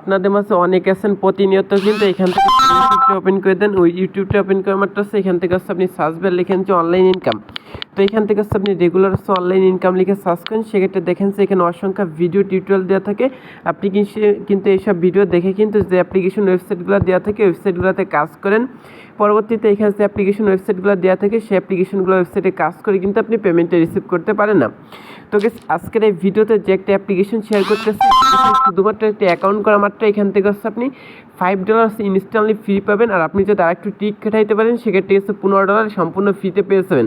আপনাদের মাঝে অনেক আছেন প্রতিনিয়ত কিন্তু এখান থেকে ইউটিউবটা ওপেন করে দেন। ওই ইউটিউবটা ওপেন করে মাত্র হচ্ছে এখান থেকে হচ্ছে আপনি সার্চ বার লিখেন যে অনলাইন ইনকাম তো এখান থেকে হচ্ছে আপনি রেগুলার হচ্ছে অনলাইন ইনকাম লিখে সার্চ করেন। সেক্ষেত্রে দেখেন যে এখানে অসংখ্য ভিডিও টিউটোরিয়াল দেওয়া থাকে। আপনি কিন্তু- এইসব ভিডিও দেখে কিন্তু যে অ্যাপ্লিকেশন ওয়েবসাইটগুলো দেওয়া থাকে ওয়েবসাইটগুলোতে কাজ করেন। পরবর্তীতে এখানে যে অ্যাপ্লিকেশন ওয়েবসাইটগুলো দেওয়া থাকে, সেই অ্যাপ্লিকেশনগুলো ওয়েবসাইটে কাজ করে কিন্তু আপনি পেমেন্টটা রিসিভ করতে পারেন না। তো আজকের এই ভিডিওতে যে একটা অ্যাপ্লিকেশন শেয়ার করতেছি শুধুমাত্র একটি অ্যাকাউন্ট করা মাত্র, এখান থেকে হচ্ছে আপনি ফাইভ ডলার ইনস্ট্যান্টলি ফ্রি পাবেন। আর আপনি যদি আরেকটু টিক খাটাইতে পারেন, সেক্ষেত্রে হচ্ছে পনেরো ডলার সম্পূর্ণ ফ্রিতে পেয়ে যাবেন।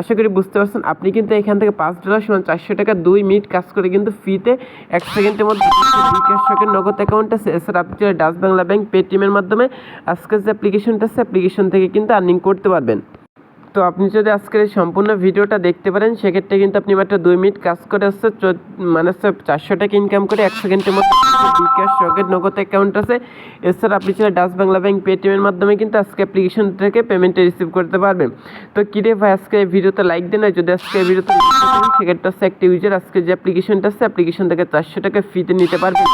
আশা করি বুঝতে পারছেন, আপনি কিন্তু এখান থেকে পাঁচ ডলার সমান চারশো টাকা দুই মিনিট কাজ করে কিন্তু ফ্রিতে এক সেকেন্ডের মধ্যে বিকাশ শখের নগদ অ্যাকাউন্ট আছে। এছাড়া আপনি ডাচ বাংলা ব্যাংক পেটিএমের মাধ্যমে আজকের যে অ্যাপ্লিকেশনটা আছে অ্যাপ্লিকেশন থেকে কিন্তু আর্নিং করতে পারবেন। তো আপনি যদি আজকের এই সম্পূর্ণ ভিডিওটা দেখতে পারেন, সেক্ষেত্রে কিন্তু আপনি মাত্র দুই মিনিট কাজ করে চোদ্দ মানে হচ্ছে চারশো টাকা ইনকাম করে এক সেকেন্ডের মধ্যে বিকাশ রকেট নগদ অ্যাকাউন্ট আছে। এছাড়া আপনি চাইলে ডাচ বাংলা ব্যাংক পেটিএমের মাধ্যমে কিন্তু আজকে অ্যাপ্লিকেশন থেকে পেমেন্টটা রিসিভ করতে পারবেন। তো কিরে ভাই, আজকে এই ভিডিওতে লাইক দেন যদি আজকে এই ভিডিওতে সেক্ষেত্রে হচ্ছে একটা ইউজার আজকে যে অ্যাপ্লিকেশনটা আছে অ্যাপ্লিকেশন থেকে চারশো টাকা ফিতে নিতে পারবেন।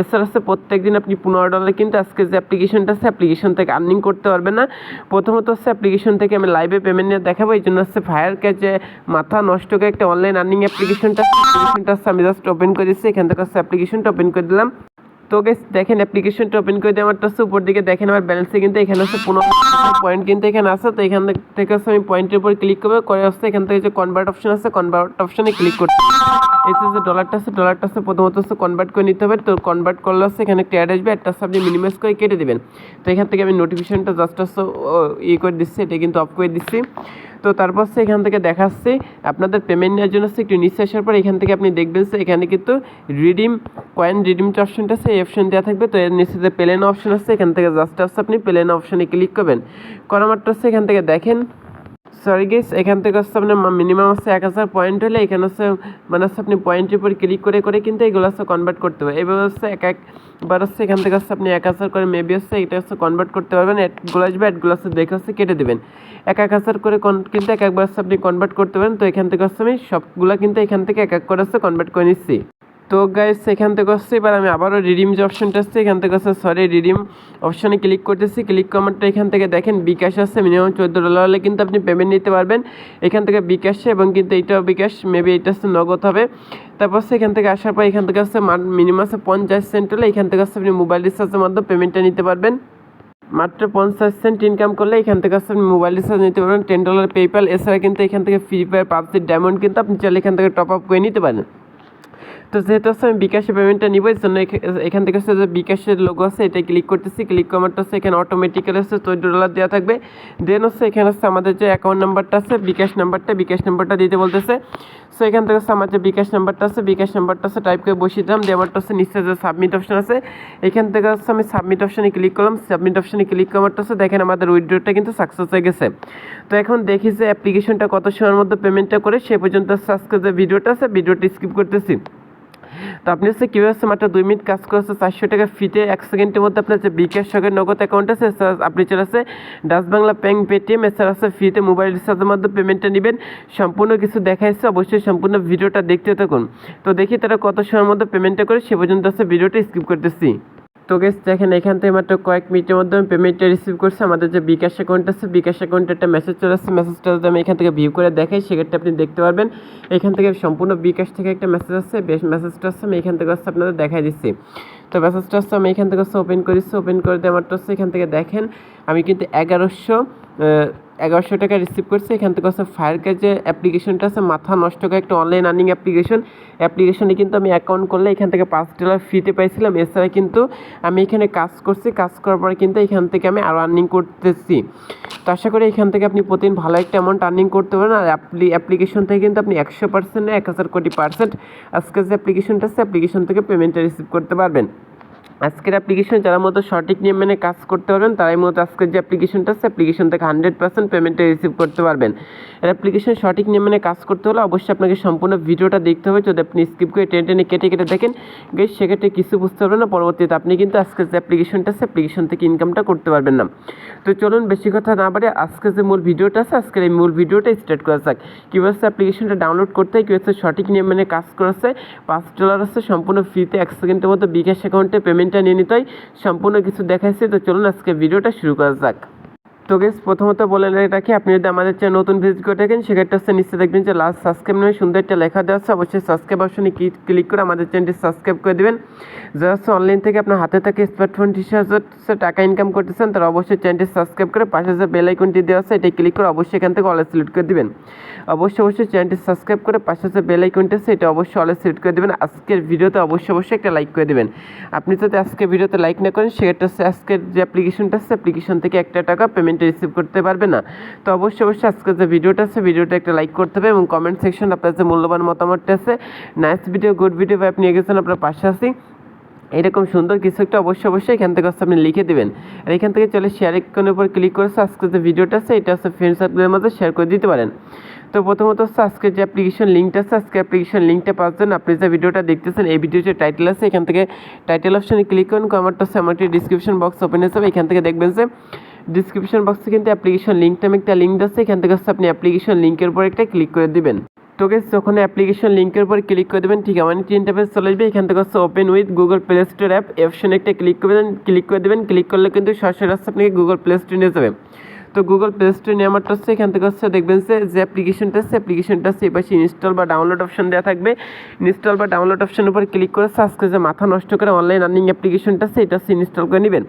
এছাড়া হচ্ছে প্রত্যেক দিন আপনি পনেরো ডলার কিন্তু আজকে যে অ্যাপ্লিকেশনটা আছে অ্যাপ্লিকেশন থেকে আর্নিং করতে পারবেন না। প্রথমত হচ্ছে অ্যাপ্লিকেশন থেকে আমি লাইভে পেমেন্ট নিয়ে দেখাবো, এই জন্য হচ্ছে ফায়ার ক্যাচে মাথা নষ্ট করে একটা অনলাইন আর্নিং অ্যাপ্লিকেশনটা অ্যাপ্লিকেশনটা হচ্ছে আমি জাস্ট ওপেন করে দিচ্ছি, এখান থেকে হচ্ছে অ্যাপ্লিকেশনটা ওপেন করে দিলাম। তো গেস দেখেন অ্যাপ্লিকেশনটা ওপেন করে দিয়ে আমারটা হচ্ছে উপর দিকে দেখেন আমার ব্যালেন্সে কিন্তু এখানে হচ্ছে পনেরো পয়েন্ট কিন্তু এখানে আছে, তো এখান থেকে হচ্ছে আমি পয়েন্টের উপর ক্লিক করব, করে হচ্ছে এখান থেকে যে কনভার্ট অপশন আছে কনভার্ট অপশনে ক্লিক করতে এই যে ডলারটা আছে ডলারটা আছে, প্রথমত হচ্ছে কনভার্ট করে নিতে হবে। তো কনভার্ট করলে হচ্ছে এখানে একটা অ্যাড আসবে, একটা আপনি মিনিমাইজ করে কেটে দেবেন। তো এখান থেকে আমি নোটিফিকেশনটা জাস্ট হচ্ছে ইয়ে করে দিচ্ছি, এটা কিন্তু অফ করে দিচ্ছি। তো তারপর সে এখান থেকে দেখাচ্ছে, আপনাদের পেমেন্ট নেওয়ার জন্য একটু নিচে আসার পর এখান থেকে আপনি দেখবেন যে এখানে কিন্তু রিডিম কয়েন রিডিম যে অপশনটা আছে, এই অপশন দেওয়া থাকবে। তো এর নিচে যে প্লেন অপশন আছে, এখান থেকে জাস্ট আসছে আপনি প্লেন অপশনে ক্লিক করবেন। করা মাত্র হচ্ছে এখান থেকে দেখেন সরি গেস এখান থেকে হচ্ছে আপনার মিনিমাম হচ্ছে এক হাজার পয়েন্ট হলে এখানে হচ্ছে মানে হচ্ছে আপনি পয়েন্টের উপর ক্লিক করে করে কিন্তু এগুলো হচ্ছে কনভার্ট করতে হবে। এবার হচ্ছে এক একবার হচ্ছে এখান থেকে হচ্ছে আপনি এক হাজার করে মেবি হচ্ছে এটা হচ্ছে কনভার্ট করতে পারবেন অ্যাডগুলো আসবে অ্যাডগুলো হচ্ছে দেখে হচ্ছে কেটে দেবেন। এক এক হাজার করে কিন্তু এক একবার হচ্ছে আপনি কনভার্ট করতে পারেন, তো এখান থেকে হচ্ছে আমি সবগুলো কিন্তু এখান থেকে এক এক করে হচ্ছে কনভার্ট করে নিচ্ছি। তো গাইস এখান থেকে হচ্ছে এবার আমি আবারও রিডিম যে অপশনটা আসছে এখান থেকে হচ্ছে সরি রিডিম অপশনে ক্লিক করতেছি ক্লিক কমারটা এখান থেকে দেখেন বিকাশ আসছে মিনিমাম চোদ্দ ডলার হলে কিন্তু আপনি পেমেন্ট নিতে পারবেন এখান থেকে বিকাশে এবং কিন্তু এইটাও বিকাশ মেবি এটা হচ্ছে নগদ হবে তারপর হচ্ছে এখান থেকে আসার পর এখান থেকে হচ্ছে মিনিমাম হচ্ছে পঞ্চাশ সেন্ট হলে এখান থেকে হচ্ছে আপনি মোবাইল রিচার্জের মাধ্যমে পেমেন্টটা নিতে পারবেন মাত্র পঞ্চাশ সেন্ট ইনকাম করলে এখান থেকে আপনি মোবাইল রিচার্জ নিতে পারবেন টেন ডলার পেপ্যাল এছাড়া কিন্তু এখান থেকে ফ্রি ফায়ার পাবজির ডায়মন্ড কিন্তু আপনি চাইলে এখান থেকে টপ আপ করে নিতে পারেন তো যেহেতু হচ্ছে আমি বিকাশে পেমেন্টটা নিব, এই জন্য এখা- এখান থেকে হচ্ছে যে বিকাশের লোগো আছে এটা ক্লিক করতেছি ক্লিক করারটা হচ্ছে এখানে অটোমেটিক্যালি হচ্ছে চোদ্দ ডলার দেওয়া থাকবে। দেন হচ্ছে এখানে হচ্ছে আমাদের যে অ্যাকাউন্ট নাম্বারটা আছে, বিকাশ নাম্বারটা বিকাশ নাম্বারটা দিতে বলতেছে। সো এখান থেকে হচ্ছে আমার যে বিকাশ নাম্বারটা আছে, বিকাশ নাম্বারটা হচ্ছে টাইপ করে বসিয়ে দিলাম, দিয়ে আমারটা হচ্ছে নিচে যে সাবমিট অপশন আছে, এখান থেকে হচ্ছে আমি সাবমিট অপশনে ক্লিক করলাম সাবমিট অপশনে ক্লিক করারটা হচ্ছে দেখেন আমাদের উইড্রোটা কিন্তু সাকসেস হয়ে গেছে। তো এখন দেখি যে অ্যাপ্লিকেশনটা কত সময়ের মধ্যে পেমেন্টটা করে, সে পর্যন্ত আজকে যে ভিডিওটা আছে ভিডিওটা স্কিপ করতেছি। তো আপনি হচ্ছে কীভাবে হচ্ছে মাত্র দুই মিনিট কাজ করে হচ্ছে চারশো টাকা ফিতে এক সেকেন্ডের মধ্যে আপনার যে বিকাশ সকের নগদ অ্যাকাউন্ট আছে আপনি চলে আসে ডাস বাংলা ব্যাংক পেটিএম এছাড়া আছে ফ্রিতে মোবাইল রিচার্জের মাধ্যমে পেমেন্টটা নেবেন। সম্পূর্ণ কিছু দেখাইছে, অবশ্যই সম্পূর্ণ ভিডিওটা দেখতে থাকুন। তো দেখি তারা কত সময়ের মধ্যে পেমেন্টটা করে, সে পর্যন্ত হচ্ছে ভিডিওটা স্কিপ করতেছি। তো গেস দেখেন, এখান থেকে মাত্র কয়েক মিনিটের মধ্যে আমি পেমেন্টটা রিসিভ করছি। আমাদের যে বিকাশ অ্যাকাউন্ট আছে, বিকাশ অ্যাকাউন্টে একটা মেসেজ চলে আসছে। মেসেজটা যদি আমি এখান থেকে ভিউ করে দেখাই, সেক্ষেত্রে আপনি দেখতে পারবেন, এখান থেকে সম্পূর্ণ বিকাশ থেকে একটা মেসেজ আসছে। বেশ মেসেজটা আসছে, আমি এখান থেকে হচ্ছে আপনাদের দেখাই দিচ্ছি। তো মেসেজটা আসছে, আমি এখান থেকে ওপেন করেছি। ওপেন করে দিয়ে হচ্ছে এখান থেকে দেখেন, আমি কিন্তু এগারোশো এগারোশো টাকা রিসিভ করছি, এখান থেকে হচ্ছে ফায়ার যে অ্যাপ্লিকেশনটা আছে, মাথা নষ্ট করে একটা অনলাইন আর্নিং অ্যাপ্লিকেশন অ্যাপ্লিকেশনে কিন্তু আমি অ্যাকাউন্ট করলে এখান থেকে পাঁচ ডলার ফ্রিতে পাইছিলাম। এছাড়া কিন্তু আমি এখানে কাজ করছি, কাজ করার পরে কিন্তু এখান থেকে আমি আরও আর্নিং করতেছি। তো আশা করি এখান থেকে আপনি প্রতিদিন ভালো একটা অ্যামাউন্ট আর্নিং করতে পারেন। আর অ্যাপ্লি অ্যাপ্লিকেশন থেকে কিন্তু আপনি একশো পার্সেন্ট এক হাজার কোটি পার্সেন্ট আজকে যে অ্যাপ্লিকেশনটা আছে অ্যাপ্লিকেশন থেকে পেমেন্টটা রিসিভ করতে পারবেন। আজকের অ্যাপ্লিকেশন যারা মতো সঠিক নিয়ম মেনে কাজ করতে পারবেন, তারাই মতো আজকের যে অ্যাপ্লিকেশনটা আছে অ্যাপ্লিকেশন থেকে হান্ড্রেড পার্সেন্ট পেমেন্টটা রিসিভ করতে পারবেন। এর অ্যাপ্লিকেশন সঠিক নিয়ম মেনে কাজ করতে হলে অবশ্যই আপনাকে সম্পূর্ণ ভিডিওটা দেখতে হবে, যদি আপনি স্কিপ করে টেনে টেনে কেটে কেটে দেখেন গেস সেক্ষেত্রে কিছু বুঝতে পারবেন না, পরবর্তীতে আপনি কিন্তু আজকের যে অ্যাপ্লিকেশনটা আছে অ্যাপ্লিকেশন থেকে ইনকামটা করতে পারবেন না। তো চলুন বেশি কথা না বাড়ে আজকে যে মূল ভিডিওটা আছে, আজকের এই মূল ভিডিওটা স্টার্ট করা যাক। কীভাবে অ্যাপ্লিকেশনটা ডাউনলোড করতে হয়, কীভাবে সঠিক নিয়ম মেনে কাজ করেছে পাঁচ ডলার আছে সম্পূর্ণ ফ্রিতে এক সেকেন্ডের মধ্যে বিকাশ অ্যাকাউন্টে পেমেন্ট পেমেন্টটা নিয়ে নিতে সম্পূর্ণ কিছু দেখাইছে তো চলুন আজকে ভিডিওটা শুরু করা যাক। গেস প্রথমত বলে রাখি আপনি যদি আমাদের চ্যানেল নতুন ভিজিট করে থাকেন, সেক্ষেত্রে হচ্ছে নিশ্চয়ই দেখবেন যে লাস্ট সাবস্ক্রাইব নামে সুন্দর একটা লেখা দেওয়া আছে। অবশ্যই সাবস্ক্রাইব অপশনে ক্লিক করে আমাদের চ্যানেলটি সাবস্ক্রাইব করে দেবেন। যারা হচ্ছে অনলাইন থেকে আপনার হাতে থেকে স্মার্টফোন হিসেবে টাকা ইনকাম করতেছেন, তারা অবশ্যই চ্যানেলটি সাবস্ক্রাইব করে পাশে যে বেল আইকনটি দেওয়া আছে এটি ক্লিক করে অবশ্যই এখান থেকে অলে সিলেক্ট করে দেবেন। অবশ্যই অবশ্যই চ্যানেলটি সাবস্ক্রাইব করে পাশে যে বেল আইকনটি আছে, এটা অবশ্যই অলে সিলেক্ট করে দেবেন। আজকের ভিডিওতে অবশ্যই অবশ্যই একটা লাইক করে দেবেন। আপনি যদি আজকের ভিডিওতে লাইক না করেন, সেক্ষেত্রে হচ্ছে আজকের যে অ্যাপ্লিকেশনটা আছে অ্যাপ্লিকেশন থেকে একটা টাকা পেমেন্ট রিসিভ করতে পারবে না। তো অবশ্যই অবশ্যই আজকের যে ভিডিওটা আছে, ভিডিওটা একটা লাইক করতে হবে এবং কমেন্ট সেকশন আপনার যে মূল্যবান মতামতটা আছে নাইস ভিডিও গুড ভিডিও বা আপনি গেছেন আপনার পাশে আছি। এরকম সুন্দর কিছু একটা অবশ্যই অবশ্যই এখান থেকে আপনি লিখে দেবেন। আর এখান থেকে চলে শেয়ার আইকনের উপর ক্লিক করে আজকে যে ভিডিওটা আছে, এটা হচ্ছে ফ্রেন্ড সার্কেলের মধ্যে শেয়ার করে দিতে পারেন। তো প্রথমত হচ্ছে আজকে যে অ্যাপ্লিকেশন লিঙ্কটা আছে, আজকে অ্যাপ্লিকেশন লিঙ্কটা জন্য আপনি যে ভিডিওটা দেখতেছেন, এই ভিডিও যে টাইটেল আছে, এখান থেকে টাইটেল অপশনে ক্লিক করুন কমারটা হচ্ছে আমার ডিসক্রিপশন বক্স ওপেন হয়ে এখান থেকে দেখবেন যে ডিসক্রিপশন বক্সে কিন্তু অ্যাপ্লিকেশন লিঙ্ক নামে একটা লিঙ্ক আছে, এখান থেকে আপনি অ্যাপ্লিকেশন লিঙ্কের উপর একটা ক্লিক করে দিবেন। তো গেস যখন অ্যাপ্লিকেশন লিঙ্কের উপর ক্লিক করে দেবেন, ঠিক আমার তিনটা পেজ চলে আসবে, এখান থেকে হচ্ছে open with Google play store app অপশনে একটা ক্লিক করে দেবেন ক্লিক করে দেবেন ক্লিক করলে কিন্তু সরাসরি আপনাকে গুগল প্লে স্টোর নিয়ে যাবে। তো গুগল প্লে স্টোর আমারটা হচ্ছে এখান থেকে হচ্ছে দেখবেন যে যে অ্যাপ্লিকেশনটা আছে অ্যাপ্লিকেশনটা আছে এই পাশে ইনস্টল বা ডাউনলোড অপশন দেওয়া থাকবে। ইনস্টল বা ডাউনলোড অপশনের উপর ক্লিক করে আজকে যে মাথা নষ্ট করে অনলাইন আর্নিং অ্যাপ্লিকেশনটা আছে, এটা হচ্ছে ইনস্টল করে নেবেন।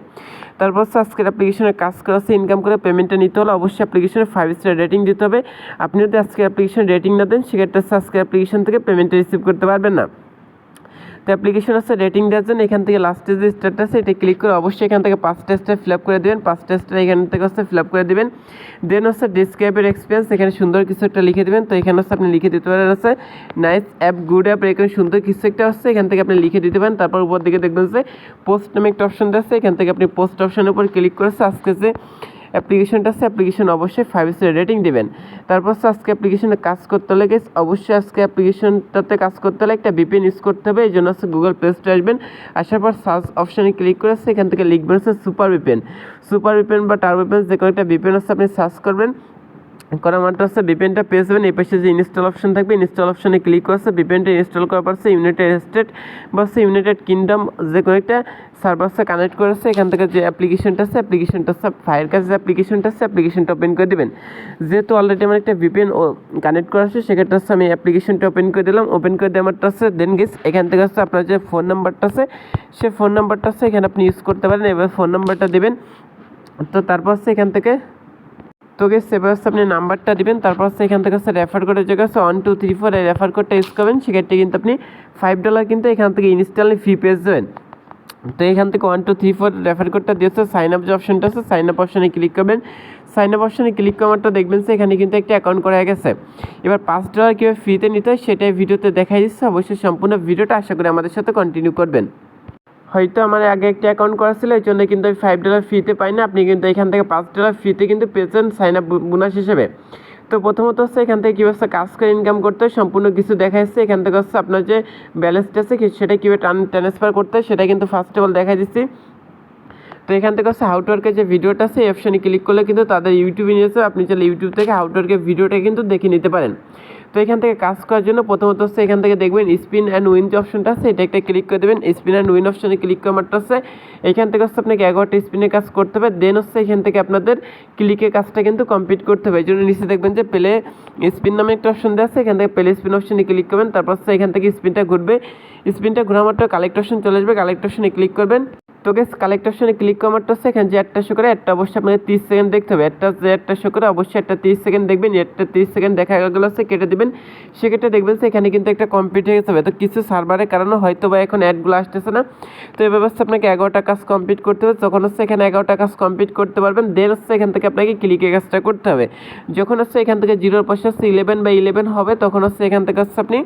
তারপর আজকের অ্যাপ্লিকেশনের কাজ করা আছে ইনকাম করে পেমেন্টটা নিতে হলে অবশ্যই অ্যাপ্লিকেশনে ফাইভ স্টার রেটিং দিতে হবে। আপনি যদি আজকে অ্যাপ্লিকেশন রেটিং না দেন, সেক্ষেত্রে আজকের অ্যাপ্লিকেশন থেকে পেমেন্টটা রিসিভ করতে পারবেন না। তো অ্যাপ্লিকেশন আছে রেটিং দেওয়ার জন্য এখান থেকে লাস্টে যে স্টারটা আছে, এটা ক্লিক করে অবশ্যই এখান থেকে পাঁচটা স্টার ফিল আপ করে দেবেন। পাঁচটা স্টার এখান থেকে হচ্ছে ফিল আপ করে দেবেন। দেন হচ্ছে ডিসক্রাইবের এক্সপিরিয়েন্স এখানে সুন্দর কিছু একটা লিখে দেবেন। তো এখানে হচ্ছে আপনি লিখে দিতে পারেন আছে নাইস অ্যাপ গুড অ্যাপ এরকম সুন্দর কিছু একটা হচ্ছে এখান থেকে আপনি লিখে দিতে পারেন। তারপর উপর দিকে দেখবেন যে পোস্ট নামে একটা অপশন আছে, এখান থেকে আপনি পোস্ট অপশনের উপর ক্লিক করেছে আজকে যে অ্যাপ্লিকেশনটা আছে, অ্যাপ্লিকেশন অবশ্যই ফাইভ স্টার রেটিং দেবেন। তারপর আজকে অ্যাপ্লিকেশনে কাজ করতে হলে গেছে অবশ্যই আজকে অ্যাপ্লিকেশনটাতে কাজ করতে হলে একটা বিপিএন ইউজ করতে হবে এই জন্য আজকে গুগল প্লে স্টোরে আসবেন। আসার পর সার্চ অপশানে ক্লিক করে সেখান থেকে লিখবেন হচ্ছে সুপার বিপিএন সুপার বিপিএন বা টার বিপিএন যে কোনো একটা বিপিএন আছে, আপনি সার্চ করবেন। করা মাত্র হচ্ছে বিপিএনটা পেয়ে যাবেন। এই পাশে যে ইনস্টল অপশন থাকবে ইনস্টল অপশনে ক্লিক করছে বিপিএনটা ইনস্টল করার পর ইউনাইটেড স্টেট বা ইউনাইটেড কিংডম যে কোনো একটা সার্ভারসে কানেক্ট করেছে এখান থেকে যে অ্যাপ্লিকেশনটা আছে অ্যাপ্লিকেশনটা আছে ফায়ার কাজ যে অ্যাপ্লিকেশনটা আছে অ্যাপ্লিকেশনটা ওপেন করে দেবেন। যেহেতু অলরেডি আমার একটা ভিপিএন কানেক্ট করা আছে, সেক্ষেত্রে হচ্ছে আমি অ্যাপ্লিকেশনটা ওপেন করে দিলাম। ওপেন করে দিয়ে আমারটা আছে দেন গেস এখান থেকে হচ্ছে আপনার যে ফোন নাম্বারটা আছে সে ফোন নাম্বারটা আছে, এখানে আপনি ইউজ করতে পারেন, এবার ফোন নাম্বারটা দেবেন। তো তারপর হচ্ছে এখান থেকে তো গেস এবার আপনি নাম্বারটা দিবেন, তারপর হচ্ছে এখান থেকে হচ্ছে রেফার কোডের জায়গায় হচ্ছে ওয়ান টু থ্রি ফোর এই রেফার কোডটা ইউজ করবেন, সেক্ষেত্রে কিন্তু আপনি ফাইভ ডলার কিন্তু এখান থেকে ইনস্টল ফি পেয়ে যাবেন। তো এখান থেকে one two three four refer কোডটা দিয়েছে সাইন আপ যে অপশনটা আছে সাইন আপ অপশনে ক্লিক করবেন। সাইন আপ অপশনে ক্লিক করারটা দেখবেন যে এখানে কিন্তু একটা অ্যাকাউন্ট করা গেছে। এবার পাঁচ ডলার কীভাবে ফ্রিতে নিতে হয় সেটাই ভিডিওতে দেখাই দিচ্ছে। অবশ্যই সম্পূর্ণ ভিডিওটা আশা করি আমাদের সাথে কন্টিনিউ করবেন। হয়তো আমার আগে একটা অ্যাকাউন্ট করা ছিল, এই জন্য কিন্তু আমি ফাইভ ডলার ফ্রিতে পাই না। আপনি কিন্তু এখান থেকে পাঁচ ডলার ফ্রিতে কিন্তু পেয়েছেন সাইন আপ বোনাস হিসেবে। তো প্রথমত হচ্ছে এখান থেকে কীভাবে কাজ করে ইনকাম করতে হয়, সম্পূর্ণ কিছু দেখা যাচ্ছে। এখান থেকে হচ্ছে আপনার যে ব্যালেন্সটা আছে সেটা কীভাবে ট্রান্সফার করতে হয়, সেটা কিন্তু ফার্স্ট অফ অল দেখা দিচ্ছি। তো এখান থেকে হচ্ছে হাউটওয়ার্কের যে ভিডিওটা আছে, এই অপশানে ক্লিক করলে কিন্তু তাদের ইউটিউবে নিয়েছে আপনি চাইলে ইউটিউব থেকে হাউটওয়ার্কের ভিডিওটা কিন্তু দেখে নিতে পারেন। তো এখান থেকে কাজ করার জন্য প্রথমত হচ্ছে এখান থেকে দেখবেন স্পিন অ্যান্ড উইন যে অপশনটা আছে, এটা একটা ক্লিক করে দেবেন। স্পিন অ্যান্ড উইন অপশনে ক্লিক করা মাত্র হচ্ছে এখান থেকে হচ্ছে আপনাকে এগারোটা স্পিনের কাজ করতে হবে। দেন হচ্ছে এখান থেকে আপনাদের ক্লিকের কাজটা কিন্তু কমপ্লিট করতে হবে। এই জন্য নিচে দেখবেন যে প্লে স্পিন নামে একটা অপশন দেওয়া আছে। এখান থেকে প্লে স্পিন অপশনে ক্লিক করবেন। তারপর হচ্ছে এখান থেকে স্পিনটা ঘুরবে। স্পিনটা ঘোরা মাত্র কালেক্ট অপশন চলে আসবে। কালেক্ট অপশনে ক্লিক করবেন। তো গেস কালেক্ট অপশনে ক্লিক করা মাত্র এখানে যে একটা শো করে একটা অবশ্যই আপনাকে তিরিশ সেকেন্ড দেখতে হবে। একটা যে একটা শো করে, অবশ্যই একটা তিরিশ সেকেন্ড দেখবেন একটা তিরিশ সেকেন্ড দেখা গেলো হচ্ছে কেটে দেবেন। সেক্ষেত্রে দেখবেন সেখানে কিন্তু একটা কমপ্লিট হয়ে যাবে তো কিছু সার্ভারের কারণে হয়তো বা এখন অ্যাডগুলো আসতেছে না। তো এই ব্যবস্থা আপনাকে এগারোটা কাজ কমপ্লিট করতে হবে। যখন হচ্ছে এখানে এগারোটা কাজ কমপ্লিট করতে পারবেন দেন হচ্ছে এখান থেকে আপনাকে ক্লিকের কাজটা করতে হবে। যখন হচ্ছে এখান থেকে জিরোর পাশে হচ্ছে ইলেভেন বা ইলেভেন হবে, তখন হচ্ছে এখান থেকে হচ্ছে আপনি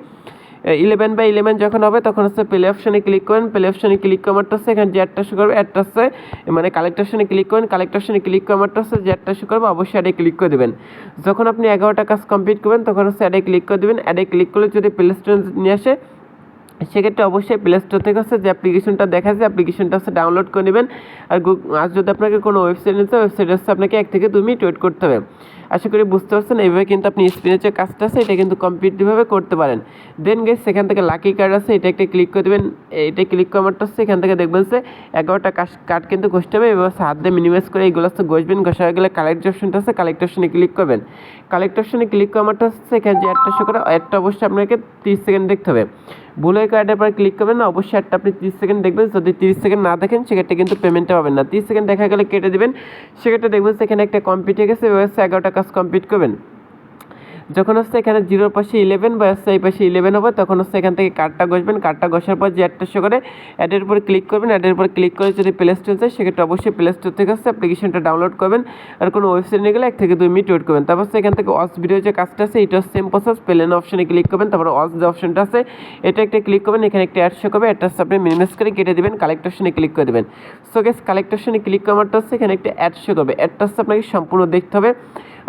ইলেভেন বাই ইলেভেন যখন হবে, তখন হচ্ছে প্লে অপশনে ক্লিক করেন। প্লে অপশনে ক্লিক করারটা হচ্ছে এখানে যে একটা শো করবে একটা হচ্ছে মানে কালেক্ট অপশনে ক্লিক করেন। কালেক্ট অপশনে ক্লিক করারটা হচ্ছে যে একটা শো করবে, অবশ্যই অ্যাডে ক্লিক করে দেবেন। যখন আপনি এগারোটা কাজ কমপ্লিট করবেন, তখন হচ্ছে অ্যাডে ক্লিক করে দেবেন। অ্যাডে ক্লিক করলে যদি প্লে স্টোরে নিয়ে আসে, সেক্ষেত্রে অবশ্যই প্লে স্টোর থেকে হচ্ছে যে অ্যাপ্লিকেশনটা দেখা যায় অ্যাপ্লিকেশনটা হচ্ছে ডাউনলোড করে নেবেন। আর আর যদি আপনাকে কোনো ওয়েবসাইট নিতে ওয়েবসাইট হচ্ছে আপনাকে এক থেকে দু মিনিট ওয়েট করতে হবে। আশা করি বুঝতে পারছেন, এইভাবে কিন্তু আপনি যে কাজটা আছে, এটা কিন্তু কমপ্লিটলিভাবে করতে পারেন। দেন গেস সেখান থেকে লাকি কার্ড আছে, এটা একটা ক্লিক করে দেবেন, এটা ক্লিক মাত্র হচ্ছে এখান থেকে দেখবেন যে এগারোটা কার্ড কিন্তু ঘষতে হবে এবার হাত দিয়ে মিনিমাইজ করে এইগুলো হচ্ছে ঘষবেন ঘষা হয়ে গেলে কালেক্ট অপশনটা আছে কালেক্ট অপশনে ক্লিক করবেন। কালেক্ট অপশনে ক্লিক মাত্র হচ্ছে এখানে যে অ্যাডটা শো করে অ্যাডটা অবশ্যই আপনাকে তিরিশ সেকেন্ড দেখতে হবে। ভুল হয়ে কার্ডের পর ক্লিক করবেন না, অবশ্যই একটা আপনি তিরিশ সেকেন্ড দেখবেন, যদি তিরিশ সেকেন্ড না দেখেন, সেক্ষেত্রে কিন্তু পেমেন্টটা পাবেন না। তিরিশ সেকেন্ড দেখা গেলে কেটে দেবেন, সেক্ষেত্রে দেখবেন সেখানে একটা কমপ্লিট হয়ে গেছে, এবার এগারোটা কাজ কমপ্লিট করবেন। যখন হচ্ছে এখানে জিরোর পাশে ইলেভেন বা হচ্ছে এই পাশে ইলেভেন হবে, তখন হচ্ছে এখান থেকে কার্ডটা ঘষবেন। কার্ডটা ঘষার পর যে অ্যাডটা শো করে অ্যাডের উপর ক্লিক করবেন। অ্যাডের উপর ক্লিক করে যদি প্লে স্টোর যায় সেক্ষেত্রে অবশ্যই প্লে স্টোর থেকে হচ্ছে অ্যাপ্লিকেশনটা ডাউনলোড করবেন। আর কোনো ওয়েবসাইট নিয়ে গেলে এক থেকে দুই মিনিট ওয়েট করবেন। তারপর হচ্ছে এখান থেকে অস ভিডিও যে কাজটা আছে, এটা সেম প্রসেস প্লেন অপশনে ক্লিক করবেন। তারপর অস যে অপশনটা আছে, এটা একটা ক্লিক করবেন। এখানে একটা অ্যাড শো করবে। অ্যাডটা আপনি মিনিমাইজ করে কেটে দেবেন। কালেক্ট অপশনে ক্লিক করে দেবেন। সো গেস কালেক্ট অপশনে ক্লিক করার করারটা হচ্ছে এখানে একটা অ্যাড শো করবে। অ্যাডটা হচ্ছে আপনাকে সম্পূর্ণ দেখতে হবে।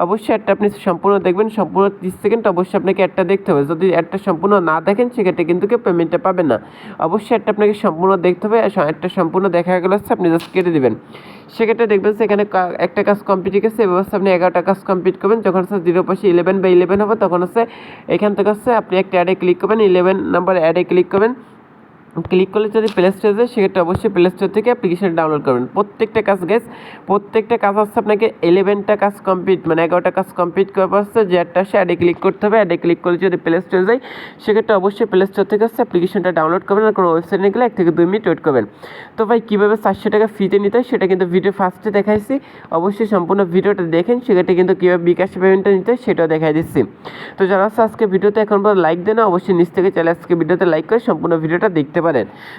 অবশ্যই অ্যাডটা আপনি সম্পূর্ণ দেখবেন, সম্পূর্ণ তিরিশ সেকেন্ড অবশ্যই আপনাকে অ্যাডটা দেখতে হবে। যদি অ্যাডটা সম্পূর্ণ না দেখেন, সেক্ষেত্রে কিন্তু কেউ পেমেন্টটা পাবেন না। অবশ্যই অ্যাডটা আপনাকে সম্পূর্ণ দেখতে হবে অ্যাডটা সম্পূর্ণ দেখা গেলে হচ্ছে আপনি জাস্ট কেটে দেবেন। সেক্ষেত্রে দেখবেন সেখানে একটা কাজ কমপ্লিট গেছে, এবার আপনি এগারোটা কাজ কমপ্লিট করবেন। যখন হচ্ছে জিরো পাশে ইলেভেন বা ইলেভেন হবে, তখন হচ্ছে এখান থেকে হচ্ছে আপনি একটা অ্যাডে ক্লিক করবেন ইলেভেন নাম্বার অ্যাডে ক্লিক করবেন। ক্লিক করলে যদি প্লে স্টোরে যায় সেক্ষেত্রে অবশ্যই প্লে স্টোর থেকে অ্যাপ্লিকেশন ডাউনলোড করবেন। প্রত্যেকটা কাজ গেস প্রত্যেকটা কাজ আসছে আপনাকে ইলেভেনটা কাজ কমপ্লিট মানে এগারোটা কাজ কমপ্লিট করার পর হচ্ছে যে একটা আসে অ্যাডে ক্লিক করতে হবে। অ্যাডে ক্লিক করলে যদি প্লে স্টোরে যায় সেক্ষেত্রে অবশ্যই প্লে স্টোর থেকে হচ্ছে অ্যাপ্লিকেশনটা ডাউনলোড করবেন আর কোনো ওয়েবসাইট গেলে এক থেকে দুই মিনিট ওয়েট করবেন। তো ভাই, কীভাবে চারশো টাকা ফ্রিতে নিতে হয় সেটা কিন্তু ভিডিও ফার্স্টে দেখাইছি। অবশ্যই সম্পূর্ণ ভিডিওটা দেখেন, সেক্ষেত্রে কিন্তু কীভাবে বিকাশ পেমেন্টটা নিতে হয় সেটাও দেখাই দিচ্ছি। তো যারা হচ্ছে আজকে ভিডিওতে এখন লাইক দেন অবশ্যই নিচ থেকে চলে আজকে ভিডিওতে লাইক করে সম্পূর্ণ ভিডিওটা দেখতে পারেন।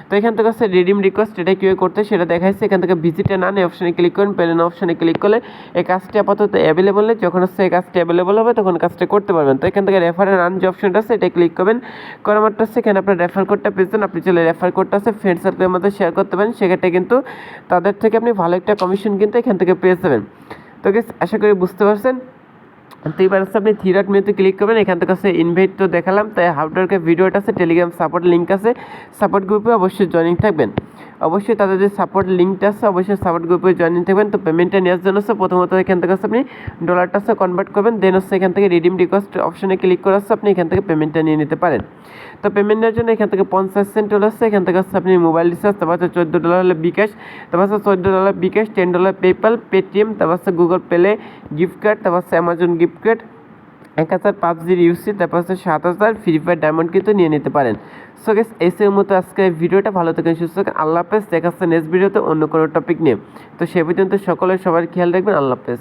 তো এখান থেকে হচ্ছে রিডিম রিকোয়েস্ট এটা কীভাবে করতে, সেটা দেখাইছে। এখান থেকে ভিজিটে নান এই অপশনে ক্লিক করেন পেলেন অপশনে ক্লিক করলে এই কাজটি আপাতত অ্যাভেলেবল নেই। যখন হচ্ছে এই কাজটি অ্যাভেলেবল হবে, তখন কাজটা করতে পারবেন। তো এখান থেকে রেফারের নান যে অপশনটা আছে, এটা ক্লিক করবেন। করার মাত্র হচ্ছে এখানে আপনার রেফার কোডটা পেয়েছেন আপনি চলে রেফার কোডটা আছে ফ্রেন্ড সার্কেলের মধ্যে শেয়ার করতে পারেন। সেক্ষেত্রে কিন্তু তাদের থেকে আপনি ভালো একটা কমিশন কিন্তু এখান থেকে পেয়ে যাবেন। তো আশা করি বুঝতে পারছেন। তো এবার হচ্ছে আপনি থ্রি ডট মেনুতে ক্লিক করবেন, এখান থেকে হচ্ছে ইনভাইট তো দেখালাম, তাই হাউডারকে ভিডিওটা আছে টেলিগ্রাম সাপোর্ট লিঙ্ক আছে সাপোর্ট গ্রুপে অবশ্যই জয়েনিং থাকবেন। অবশ্যই তাদের যে সাপোর্ট লিঙ্কটা আছে, অবশ্যই সাপোর্ট গ্রুপে জয়েনিং থাকবেন। তো পেমেন্টটা নেওয়ার জন্য হচ্ছে প্রথমত এখান থেকে হচ্ছে আপনি ডলারটা হচ্ছে কনভার্ট করবেন দেন হচ্ছে এখান থেকে রিডিম রিকোয়েস্ট অপশনে ক্লিক করে হচ্ছে আপনি এখান থেকে পেমেন্টটা নিয়ে নিতে পারেন। তো পেমেন্টের জন্য এখান থেকে পঞ্চাশ সেন্ট ডলার হচ্ছে এখান থেকে হচ্ছে আপনি মোবাইল রিচার্জ তারপর হচ্ছে চোদ্দ ডলার হলে বিকাশ, তারপর হচ্ছে চোদ্দ dollar bKash ten dollar PayPal Paytm তারপর হচ্ছে গুগল পেলে গিফট কার্ড তারপর হচ্ছে অ্যামাজন গিফট কার্ড এক হাজার পাঁচ পাবজির ইউসি তারপর হচ্ছে সাত হাজার ফ্রি ফায়ার ডায়মন্ড কিন্তু নিয়ে নিতে পারেন। সো গেস এসের মতো আজকে ভিডিওটা ভালো থাকেন, সুস্থ থাকেন, আল্লাহ হাফেজ, দেখা হচ্ছে নেক্সট ভিডিওতে অন্য কোনো টপিক নিয়ে। তো সে পর্যন্ত সকলের সবার খেয়াল রাখবেন, আল্লাহ হাফেজ।